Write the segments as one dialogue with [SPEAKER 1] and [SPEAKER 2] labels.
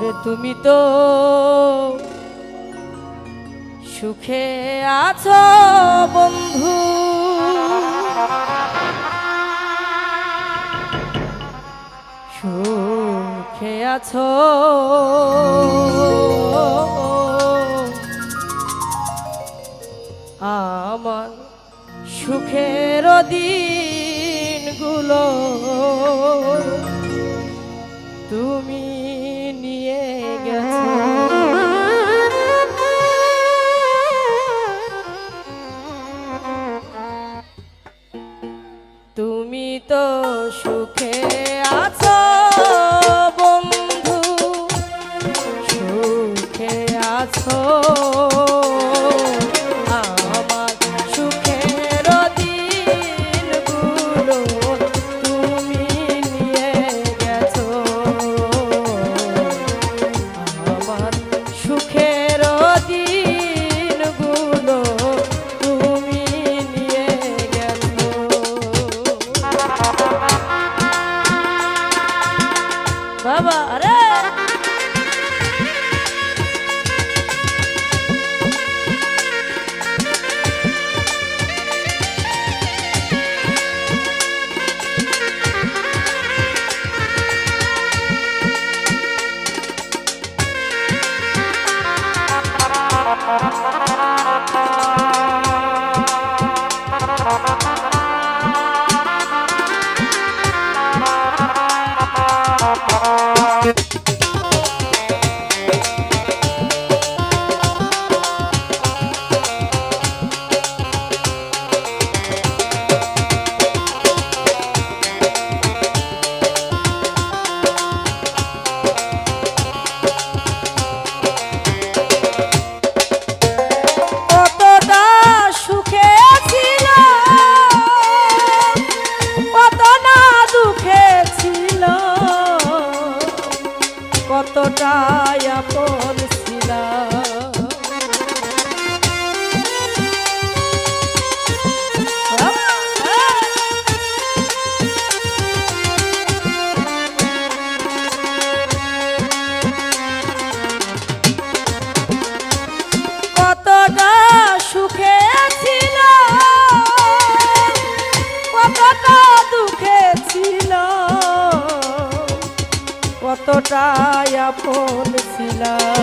[SPEAKER 1] ওরে তুমি তো সুখে আছো বন্ধু। সুখে আছো। আমার সুখের দিনগুলো তুমি তো সু ছিলা আপন ছিলাম।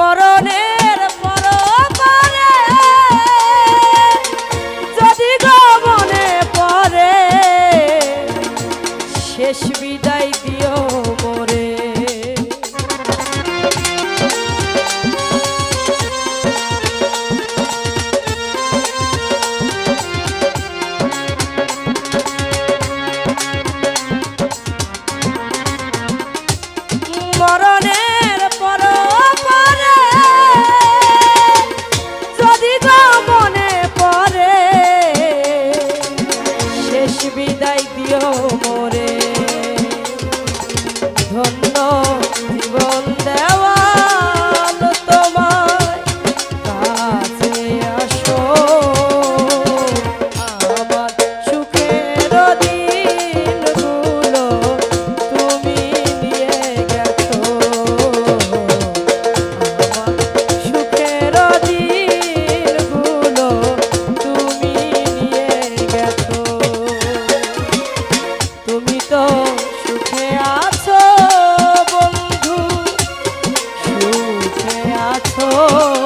[SPEAKER 1] মরণে বিদায় দিও মোরে। oh.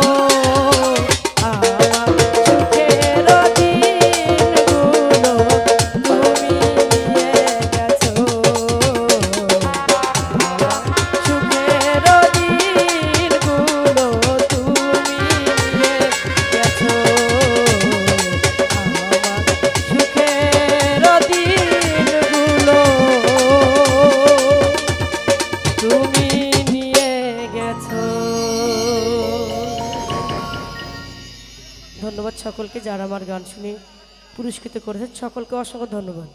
[SPEAKER 1] যারা আমার গান শুনে পুরস্কৃত করেছেন সকলকে অসংখ্য ধন্যবাদ।